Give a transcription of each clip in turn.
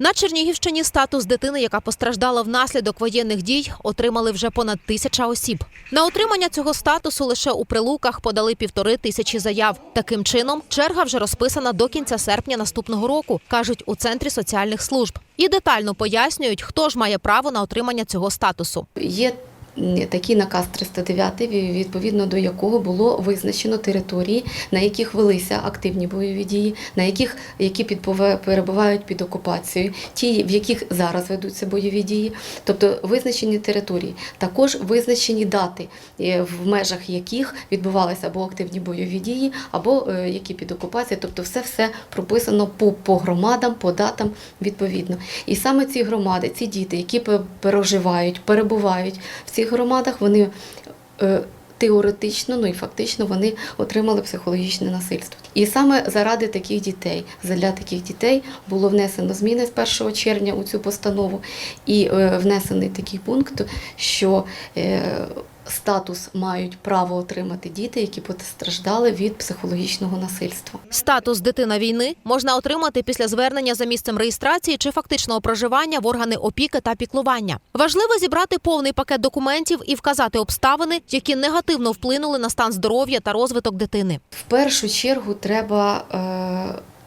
На Чернігівщині статус дитини, яка постраждала внаслідок воєнних дій, отримали вже понад тисяча осіб. На отримання цього статусу лише у прилуках подали півтори тисячі заяв. Таким чином, черга вже розписана до кінця серпня наступного року, кажуть у центрі соціальних служб. І детально пояснюють, хто ж має право на отримання цього статусу. Є такий наказ 309, відповідно до якого було визначено території, на яких велися активні бойові дії, на яких які перебувають під окупацією, ті, в яких зараз ведуться бойові дії, тобто визначені території, також визначені дати, е, в межах яких відбувалися або активні бойові дії, або е, які під окупацією, тобто все все прописано по, по громадам, по датам відповідно. І саме ці громади, ці діти, які пе- проживають, перебувають в цих громадах, вони е, теоретично, ну і фактично вони отримали психологічне насильство. І саме заради таких дітей, для таких дітей було внесено зміни з 1 червня у цю постанову, і е, внесений такий пункт, що е, статус мають право отримати діти, які постраждали від психологічного насильства. Статус дитина війни можна отримати після звернення за місцем реєстрації чи фактичного проживання в органи опіки та піклування. Важливо зібрати повний пакет документів і вказати обставини, які негативно вплинули на стан здоров'я та розвиток дитини. В першу чергу треба е,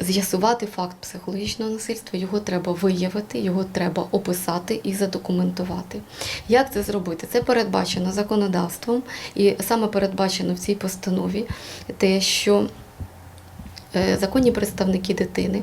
з'ясувати факт психологічного насильства, його треба виявити, його треба описати і задокументувати. Як це зробити? Це передбачено законодавством, і саме передбачено в цій постанові те, що законні представники дитини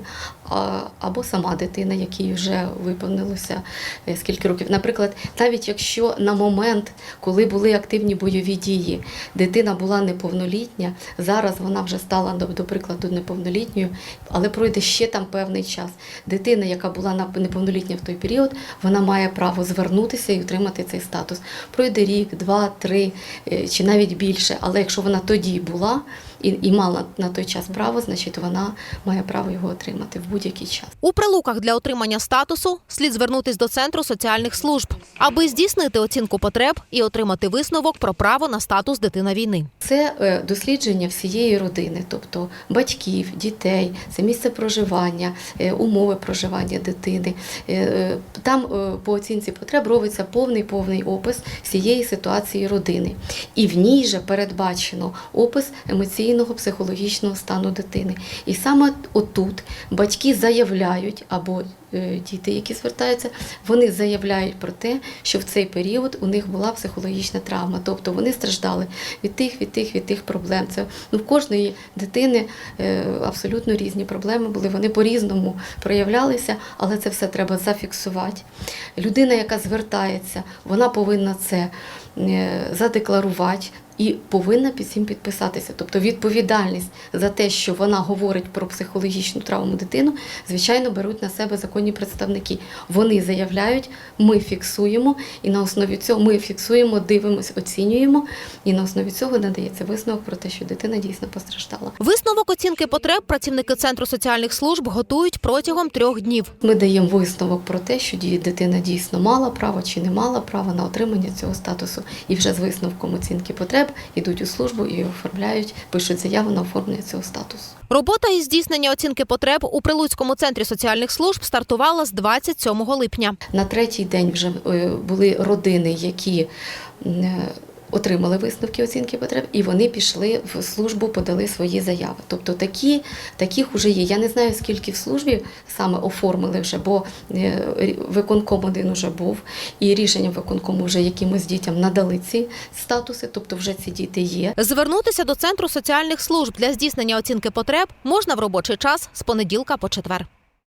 або сама дитина, якій вже виповнилося е, скільки років. Наприклад, навіть якщо на момент, коли були активні бойові дії, дитина була неповнолітня, зараз вона вже стала до, прикладу неповнолітньою, але пройде ще там певний час. Дитина, яка була неповнолітня в той період, вона має право звернутися і отримати цей статус. Пройде рік, два, три е, чи навіть більше. Але якщо вона тоді була і мала на той час право, значить вона має право його отримати в будь-який час. У прилуках для отримання статусу слід звернутись до центру соціальних служб, аби здійснити оцінку потреб і отримати висновок про право на статус дитина війни. Це е, дослідження всієї родини, тобто батьків, дітей, це місце проживання, е, умови проживання дитини. Е, Там по оцінці потреб робиться повний повний опис всієї ситуації родини. І в ній же передбачено опис емоційного психологічного стану дитини. І саме отут батьки заявляють або е, діти, які звертаються, вони заявляють про те, що в цей період у них була психологічна травма, тобто вони страждали від тих, від тих, від тих проблем. Це ну, в кожної дитини е, абсолютно різні проблеми були. Вони по-різному проявлялися, але це все треба зафіксувати. Людина, яка звертається, вона повинна це е, задекларувати. І повинна під цим підписатися. Тобто відповідальність за те, що вона говорить про психологічну травму дитину, звичайно, беруть на себе законні представники. Вони заявляють, ми фіксуємо, і на основі цього ми фіксуємо, дивимося, оцінюємо, і на основі цього надається висновок про те, що дитина дійсно постраждала. Висновок оцінки потреб працівники центру соціальних служб готують протягом трьох днів. Ми даємо висновок про те, що дитина дійсно мала право чи не мала права на отримання цього статусу. І вже з висновком оцінки потреб йдуть у службу і оформляють, пишуть заяву на оформлення цього статусу. Робота із здійснення оцінки потреб у Прилуцькому центрі соціальних служб стартувала з 27 липня. На третій день вже е, були родини, які е, отримали висновки оцінки потреб, і вони пішли в службу, подали свої заяви. Тобто такі, таких вже є. Я не знаю, скільки в службі саме оформили вже, бо е, виконком один уже був, і рішенням виконкому вже якимось дітям надали ці статуси, тобто вже ці діти є. Звернутися до центру соціальних служб для здійснення оцінки потреб можна в робочий час з понеділка по четвер.